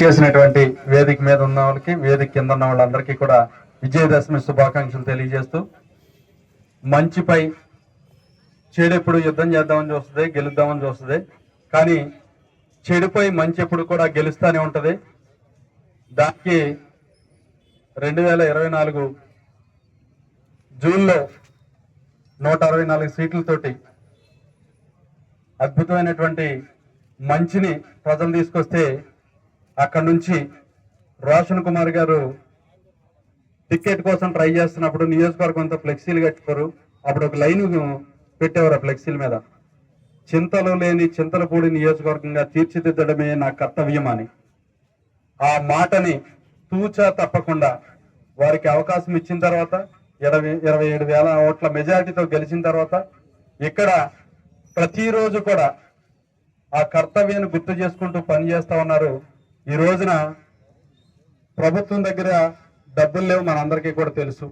చేసినటువంటి వేదిక మీద ఉన్న వాళ్ళకి వేదిక కింద ఉన్న వాళ్ళందరికీ కూడా విజయదశమి శుభాకాంక్షలు తెలియజేస్తూ మంచిపై చెడెప్పుడు యుద్ధం చేద్దామని చూస్తుంది గెలుద్దామని చూస్తుంది. కానీ చెడుపై మంచి ఎప్పుడు కూడా గెలుస్తూనే ఉంటుంది. దానికి రెండు వేల ఇరవై నాలుగు జూన్లో నూట అరవై నాలుగు సీట్లతోటి అద్భుతమైనటువంటి మంచిని ప్రజలు తీసుకొస్తే అక్కడ నుంచి రోషన్ కుమార్ గారు టికెట్ కోసం ట్రై చేస్తున్నప్పుడు నియోజకవర్గంతో ఫ్లెక్సీలు కట్టుకోరు. అప్పుడు ఒక లైన్ పెట్టేవారు ఆ ఫ్లెక్సీల మీద. చింతలు లేని చింతలపూడి నియోజకవర్గంగా తీర్చిదిద్దడమే నా కర్తవ్యం అని. ఆ మాటని తూచా తప్పకుండా వారికి అవకాశం ఇచ్చిన తర్వాత ఇరవై ఇరవై ఏడు వేల ఓట్ల మెజారిటీతో గెలిచిన తర్వాత ఇక్కడ ప్రతిరోజు కూడా ఆ కర్తవ్యాన్ని గుర్తు చేసుకుంటూ పనిచేస్తా ఉన్నారు ఈ రోజున ప్రభుత్వం దగ్గర డబ్బులు లేవు మనందరికీ కూడా తెలుసు.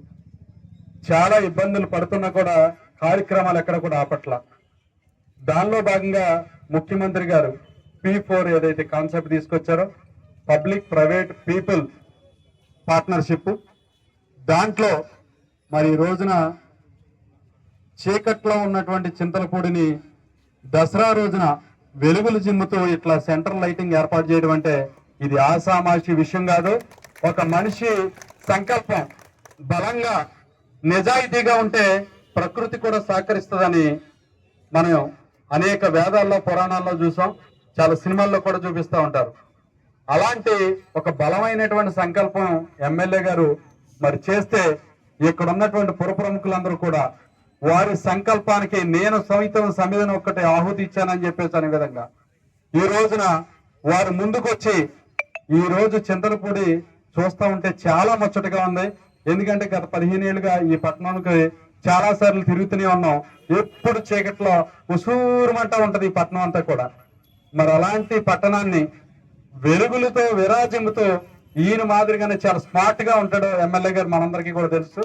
చాలా ఇబ్బందులు పడుతున్నా కూడా కార్యక్రమాలు ఎక్కడ కూడా ఆపట్ల. దానిలో భాగంగా ముఖ్యమంత్రి గారు పి ఫోర్ ఏదైతే కాన్సెప్ట్ తీసుకొచ్చారో పబ్లిక్ ప్రైవేట్ పీపుల్ పార్ట్నర్షిప్. దాంట్లో మరి ఈ రోజున చీకట్లో ఉన్నటువంటి చింతలపూడిని దసరా రోజున వెలుగులు జిమ్ముతూ ఇట్లా సెంట్రల్ లైటింగ్ ఏర్పాటు చేయడం అంటే ఇది ఆసామాషి విషయం కాదు. ఒక మనిషి సంకల్పం బలంగా నిజాయితీగా ఉంటే ప్రకృతి కూడా సహకరిస్తుందని మనం అనేక వేదాల్లో పురాణాల్లో చూసాం. చాలా సినిమాల్లో కూడా చూపిస్తూ ఉంటారు. అలాంటి ఒక బలమైనటువంటి సంకల్పం ఎమ్మెల్యే గారు మరి చేస్తే ఇక్కడ ఉన్నటువంటి పుర ప్రముఖులందరూ కూడా వారి సంకల్పానికి నేను సమితం సమిధను ఒక్కటి ఆహుతి ఇచ్చానని చెప్పేసి అనే విధంగా ఈ రోజున వారు ముందుకొచ్చి ఈ రోజు చింతలపూడి చూస్తా ఉంటే చాలా ముచ్చటగా ఉంది. ఎందుకంటే గత పదిహేను ఏళ్ళుగా ఈ పట్టణానికి చాలా సార్లు తిరుగుతూనే ఉన్నాం. ఎప్పుడు చీకట్లో ఉసూరుమంటా ఉంటది ఈ పట్టణం అంతా కూడా. మరి అలాంటి పట్టణాన్ని వెలుగులతో విరాజింపుతో ఈయన మాదిరిగానే చాలా స్మార్ట్గా ఉంటాడు ఎమ్మెల్యే గారు మనందరికీ కూడా తెలుసు.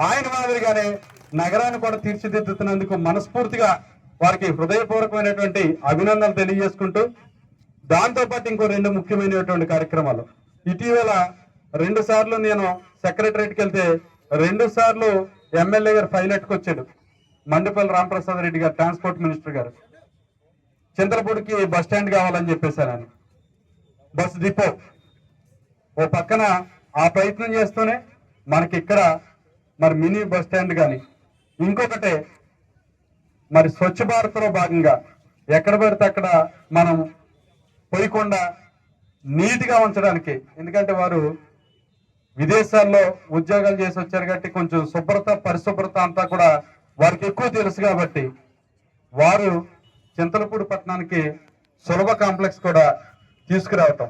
ఆయన మాదిరిగానే నగరాన్ని కూడా తీర్చిదిద్దుతున్నందుకు మనస్ఫూర్తిగా వారికి హృదయపూర్వకమైనటువంటి అభినందనలు తెలియజేసుకుంటూ దాంతో పాటు ఇంకో రెండు ముఖ్యమైనటువంటి కార్యక్రమాలు. ఇటీవల రెండు సార్లు నేను సెక్రటరేట్కి వెళ్తే రెండు సార్లు ఎమ్మెల్యే గారు పైలట్కి వచ్చాడు మండపల్లి రామప్రసాద్ రెడ్డి గారు ట్రాన్స్పోర్ట్ మినిస్టర్ గారు. చంద్రపూడికి బస్ స్టాండ్ కావాలని ఆయన బస్ డిపో ఓ పక్కన ఆ ప్రయత్నం చేస్తూనే మనకి ఇక్కడ మరి మినీ బస్ స్టాండ్ కానీ ఇంకొకటే మరి స్వచ్ఛ భారత్లో భాగంగా ఎక్కడ పడితే అక్కడ మనం పోయకుండా నీట్గా ఉంచడానికి. ఎందుకంటే వారు విదేశాల్లో ఉద్యోగాలు చేసి వచ్చారు కాబట్టి కొంచెం శుభ్రత పరిశుభ్రత అంతా కూడా వారికి ఎక్కువ తెలుసు కాబట్టి వారు చింతలపూడి పట్టణానికి సులభ కాంప్లెక్స్ కూడా తీసుకురావటం.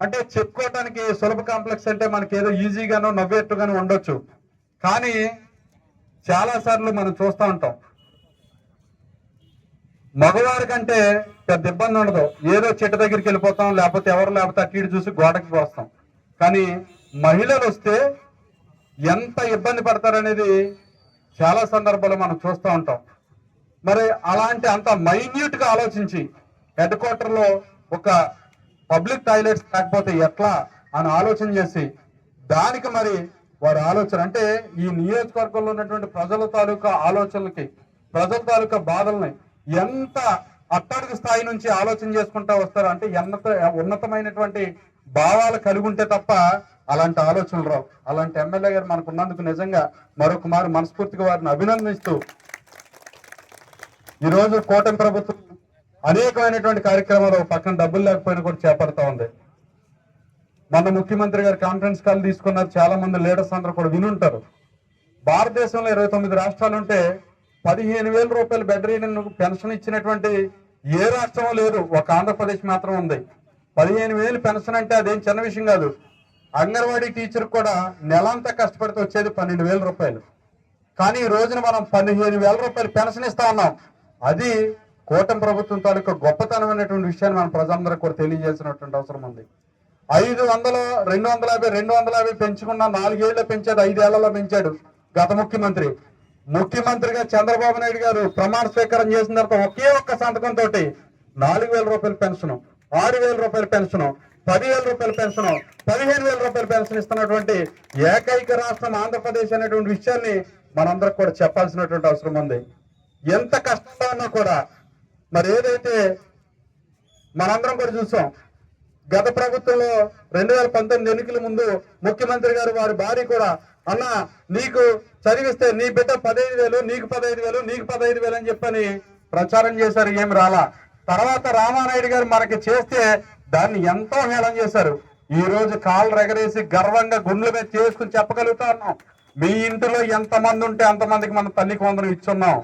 అంటే చెప్పుకోవటానికి సులభ కాంప్లెక్స్ అంటే మనకి ఏదో ఈజీగానో నవ్వేట్టుగానో ఉండొచ్చు. కానీ చాలా సార్లు మనం చూస్తూ ఉంటాం మగవారి కంటే పెద్ద ఇబ్బంది ఉండదు. ఏదో చెట్టు దగ్గరికి వెళ్ళిపోతాం లేకపోతే ఎవరు లేకపోతే అటు ఇటు చూసి గోడకి పోస్తాం. కానీ మహిళలు వస్తే ఎంత ఇబ్బంది పడతారనేది చాలా సందర్భాలు మనం చూస్తూ ఉంటాం. మరి అలాంటి అంత మైన్యూట్గా ఆలోచించి హెడ్ క్వార్టర్లో ఒక పబ్లిక్ టాయిలెట్స్ లేకపోతే ఎట్లా అని ఆలోచన చేసి దానికి మరి వారి ఆలోచన అంటే ఈ నియోజకవర్గంలో ఉన్నటువంటి ప్రజల తాలూకా ఆలోచనలకి ప్రజల తాలూకా బాధల్ని ఎంత అట్టడుగు స్థాయి నుంచి ఆలోచన చేసుకుంటా వస్తారు? అంటే ఉన్నత ఉన్నతమైనటువంటి భావాలు కలిగి ఉంటే తప్ప అలాంటి ఆలోచనలు రావు. అలాంటి ఎమ్మెల్యే గారు మనకు ఉన్నందుకు నిజంగా మరొక మారు మనస్ఫూర్తిగా వారిని అభినందిస్తూ ఈ రోజు కూటమి ప్రభుత్వం అనేకమైనటువంటి కార్యక్రమాలు పక్కన డబ్బులు లేకపోయినా కూడా చేపడతా ఉంది. మొన్న ముఖ్యమంత్రి గారు కాన్ఫరెన్స్ కాల్ తీసుకున్నారు. చాలా మంది లీడర్స్ అందరూ కూడా వినుంటారు. భారతదేశంలో ఇరవై తొమ్మిది రాష్ట్రాలు ఉంటే పదిహేను వేల రూపాయలు బెడ్ రీడింగ్ పెన్షన్ ఇచ్చినటువంటి ఏ రాష్ట్రం లేదు. ఒక ఆంధ్రప్రదేశ్ మాత్రం ఉంది. పదిహేను వేలు పెన్షన్ అంటే అదేం చిన్న విషయం కాదు. అంగన్వాడీ టీచర్ కూడా నెలంతా కష్టపడితే వచ్చేది పన్నెండు వేల రూపాయలు. కానీ ఈ రోజున మనం పదిహేను వేల రూపాయలు పెన్షన్ ఇస్తా ఉన్నాం. అది కూటమి ప్రభుత్వం తాలూకా గొప్పతనం అనేటువంటి విషయాన్ని మనం ప్రజలందరూ కూడా తెలియజేసినటువంటి అవసరం ఉంది. ఐదు వందలు రెండు వందల యాభై రెండు వందల యాభై పెంచుకున్న నాలుగేళ్ళు పెంచాడు ఐదేళ్ళలో పెంచాడు గత ముఖ్యమంత్రి. ముఖ్యమంత్రిగా చంద్రబాబు నాయుడు గారు ప్రమాణ స్వీకారం చేసిన తర్వాత ఒకే ఒక్క సంతకం తోటి నాలుగు వేల రూపాయల పెన్షన్ ఆరు వేల రూపాయల పెన్షన్ పదివేల రూపాయల పెన్షన్ పదిహేను వేల రూపాయల పెన్షన్ ఇస్తున్నటువంటి ఏకైక రాష్ట్రం ఆంధ్రప్రదేశ్ అనేటువంటి విషయాన్ని మనందరికి కూడా చెప్పాల్సినటువంటి అవసరం ఉంది. ఎంత కష్టంగా ఉన్నా కూడా మరి ఏదైతే మనందరం కూడా చూసాం గత ప్రభుత్వంలో రెండు వేల పంతొమ్మిది ఎన్నికల ముందు ముఖ్యమంత్రి గారు వారి భార్య కూడా అన్న నీకు చదివిస్తే నీ బిడ్డ పదహైదు వేలు నీకు పదహైదు వేలు నీకు పదహైదు వేలు అని చెప్పని ప్రచారం చేశారు ఏమి రాలా. తర్వాత రామానాయుడు గారు మనకి చేస్తే దాన్ని ఎంతో హేళన చేశారు. ఈ రోజు కాళ్ళు రెగరేసి గర్వంగా గుండెల మీద చేసుకుని చెప్పగలుగుతా ఉన్నాం. మీ ఇంటిలో ఎంతమంది ఉంటే అంతమందికి మనం తల్లికి వందనం ఇచ్చున్నాం.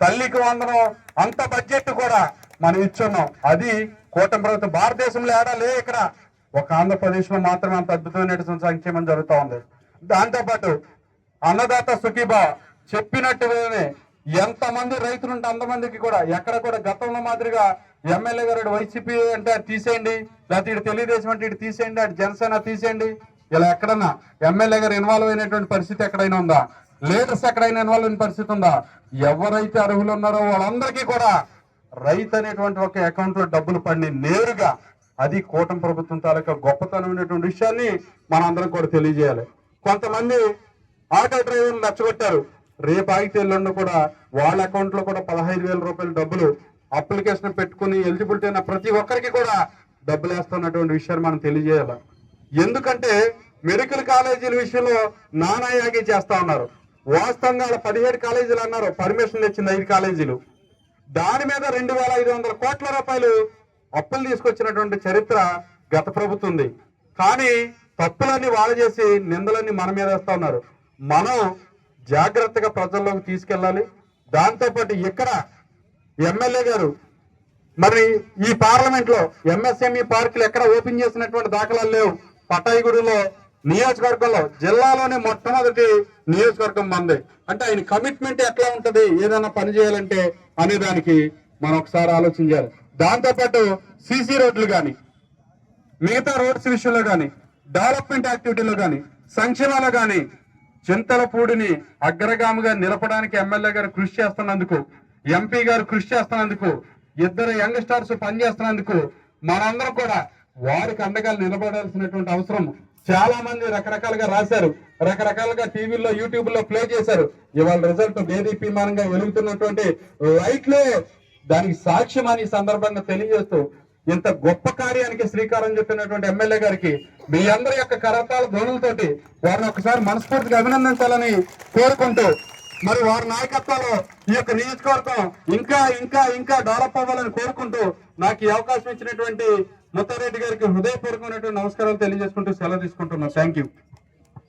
తల్లికి వందనం అంత బడ్జెట్ కూడా మనం ఇచ్చున్నాం. అది కూటమి ప్రభుత్వం భారతదేశంలో ఏడా లే ఇక్కడ. ఒక ఆంధ్రప్రదేశ్లో మాత్రమే అంత అద్భుతమైనటువంటి సంక్షేమం జరుగుతూ ఉంది. దాంతో పాటు అన్నదాత సుఖీబా చెప్పినట్టుగానే ఎంతమంది రైతులు ఉంటే అంతమందికి కూడా ఎక్కడ కూడా గతంలో మాదిరిగా ఎమ్మెల్యే గారు వైసీపీ అంటే తీసేయండి లేకపోతే ఇటు తెలుగుదేశం అంటే ఇటు తీసేయండి అటు జనసేన తీసేయండి. ఇలా ఎక్కడన్నా ఎమ్మెల్యే గారు ఇన్వాల్వ్ అయినటువంటి పరిస్థితి ఎక్కడైనా ఉందా? లీడర్స్ ఎక్కడైనా ఇన్వాల్వ్ అయిన పరిస్థితి ఉందా? ఎవరైతే అర్హులు ఉన్నారో వాళ్ళందరికీ కూడా రైతు అనేటువంటి ఒక అకౌంట్లో డబ్బులు పడిన నేరుగా అది కూటమి ప్రభుత్వం తాలూకా గొప్పతనమైనటువంటి విషయాన్ని మనం అందరం కూడా తెలియజేయాలి. కొంతమంది ఆటో డ్రైవర్లు నచ్చగొట్టారు రేపు ఆగితే ఎల్లుండి కూడా వాళ్ళ అకౌంట్లో కూడా పదహైదు వేల రూపాయల డబ్బులు అప్లికేషన్ పెట్టుకుని ఎలిజిబిలిటీ అయిన ప్రతి ఒక్కరికి కూడా డబ్బులు వేస్తున్నటువంటి విషయాన్ని మనం తెలియజేయాలి. ఎందుకంటే మెడికల్ కాలేజీల విషయంలో నానాయాగి చేస్తా ఉన్నారు. వాస్తవంగా పదిహేడు కాలేజీలు అన్నారు. పర్మిషన్ తెచ్చింది ఐదు కాలేజీలు. దాని మీద రెండు వేల ఐదు వందల కోట్ల రూపాయలు అప్పులు తీసుకొచ్చినటువంటి చరిత్ర గత ప్రభుత్వం కానీ తప్పులన్నీ వాళ్ళు చేసి నిందలన్నీ మన మీద వేస్తా ఉన్నారు. మనం జాగ్రత్తగా ప్రజల్లోకి తీసుకెళ్ళాలి. దాంతోపాటు ఇక్కడ ఎమ్మెల్యే గారు మరి ఈ పార్లమెంట్లో ఎంఎస్ఎంఈ పార్కులు ఎక్కడ ఓపెన్ చేసినటువంటి దాఖలాలు లేవు. పటాయిగూడలో నియోజకవర్గంలో జిల్లాలోనే మొట్టమొదటి నియోజకవర్గం మంది. అంటే ఆయన కమిట్మెంట్ ఎట్లా ఉంటది? ఏదైనా పని చేయాలంటే అనే దానికి మనం ఒకసారి ఆలోచించాలి. దాంతోపాటు సిసి రోడ్లు కానీ మిగతా రోడ్స్ విషయంలో కానీ డెవలప్మెంట్ యాక్టివిటీలో కానీ సంక్షేమాలు కానీ చింతలపూడిని అగ్రగామిగా నిలపడానికి ఎమ్మెల్యే గారు కృషి చేస్తున్నందుకు ఎంపీ గారు కృషి చేస్తున్నందుకు ఇద్దరు యంగ్ స్టార్స్ పనిచేస్తున్నందుకు మనందరం కూడా వారికి అండగా నిలబడాల్సినటువంటి అవసరం చాలా మంది రకరకాలుగా రాశారు. రకరకాలుగా టీవీలో యూట్యూబ్లో ప్లే చేశారు. ఇవాళ రిజల్ట్ దేదీప్యమానంగా వెలుగుతున్నటువంటి లైట్లే దానికి సాక్ష్యం అని సందర్భంగా తెలియజేస్తూ ఇంత గొప్ప కార్యానికి శ్రీకారం చుట్టినటువంటి ఎమ్మెల్యే గారికి మీ అందరి యొక్క కరతాల ధ్వనులతోటి వారిని ఒకసారి మనస్ఫూర్తిగా అభినందించాలని కోరుకుంటూ మరి వారి నాయకత్వంలో ఈ యొక్క నియోజకవర్గం ఇంకా ఇంకా ఇంకా డెవలప్ అవ్వాలని కోరుకుంటూ నాకు ఈ అవకాశం ఇచ్చినటువంటి ముత్తారెడ్డి గారికి హృదయపూర్వకమైనటువంటి నమస్కారాలు తెలియజేసుకుంటూ సెలవు తీసుకుంటున్నాను థ్యాంక్ యూ